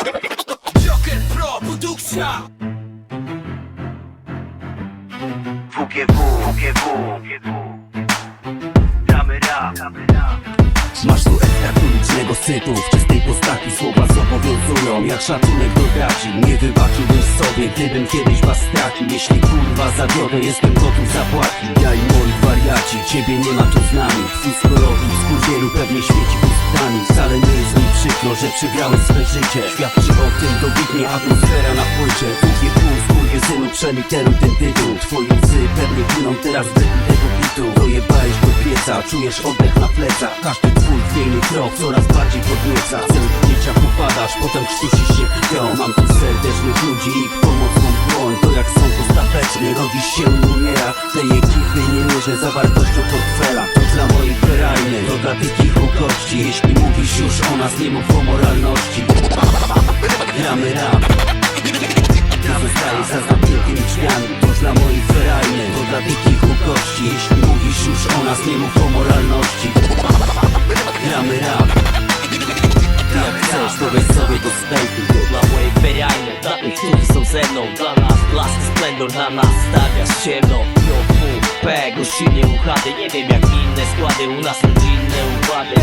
Joker Pro Produkcja! WGW, WGW, damy rap, Masz tu ekstraktulicznego sytu. W czystej postaci słowa zobowiązują Jak szacunek do Nie wybaczyłbym sobie, gdybym kiedyś was stracił. Jeśli kurwa zawiodę, jestem gotów zapłacić Ja i moi wariaci, ciebie nie ma tu z nami. Twój skorownik skurwielu pewnie świeci przykro, że przegrałeś swe życie. Świadczy o tym dobitnie atmosfera na płycie. Długie pół synu przeliteruj ten tytuł Twoje łzy pewnie płyną teraz z tego bitu Dojebałeś do pieca, czujesz oddech na plecach. Każdy twój chwiejny krok coraz bardziej podnieca. Zemknięcia popadasz, potem krztusisz się krwią. Mam tu serdecznych ludzi, ich pomocną dłoń. To jak sąd ostateczny, rodzisz się i umiera. Tej ekipy nie mierzę zawartością portfela. To dla mojej ferajny, to dla tych gości Jeśli mówisz już o nas, nie mów o moralności. Gramy rap. Ty zostajesz za zamkniętymi drzwiami. To dla moich ferajny, to dla kilku gości Jeśli mówisz już o nas, nie mów o moralności. Gramy rap. Jak chcesz, to weź sobie do stejku To dla mojej ferialnej, dla tych, którzy są ze mną. Dla nas blasty splendor, na nas stawiasz ciemno. Fu, P, gościnnie uchady. Nie wiem jak inne składy, u nas rodzinne układy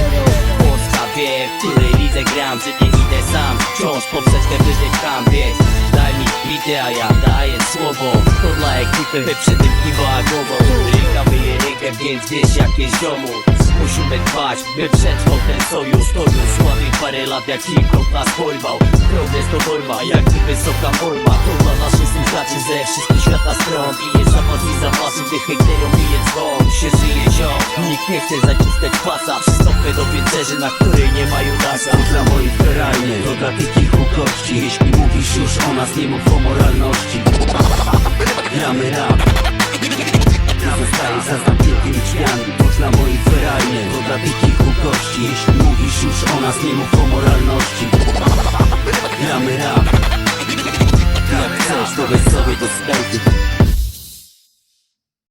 Wie, w której lidze gram Czy nie idę sam, wciąż poprzeczkę wyżej tam Więc daj mi bity, a ja daję słowo. To dla ekipy, by przy tym kiwała głową Ręka myje rękę, więc wiesz jak jest ziomu. Musimy dbać, by przetrwał ten sojusz. To już słaby parę lat jak hip-hop nas porwał. Progres to forma, jak wysoka forma. To dla naszych słuchaczy ze wszystkich świata stron. I jest zapas i zapasy, gdy hejterom bije dzwon. Się żyje ziom, nikt nie chce zaciskać pasa na której nie ma Judasza To dla moich ferajny, to dla tych kilku gości. Jeśli mówisz już o nas, nie mów o moralności. Gramy rap. Ty zostajesz za zamkniętymi drzwiami. To dla moich ferajny, to dla tych kilku gości. Jeśli mówisz już o nas, nie mów o moralności. Gramy rap. Jak chcesz, to weź sobie do sklepy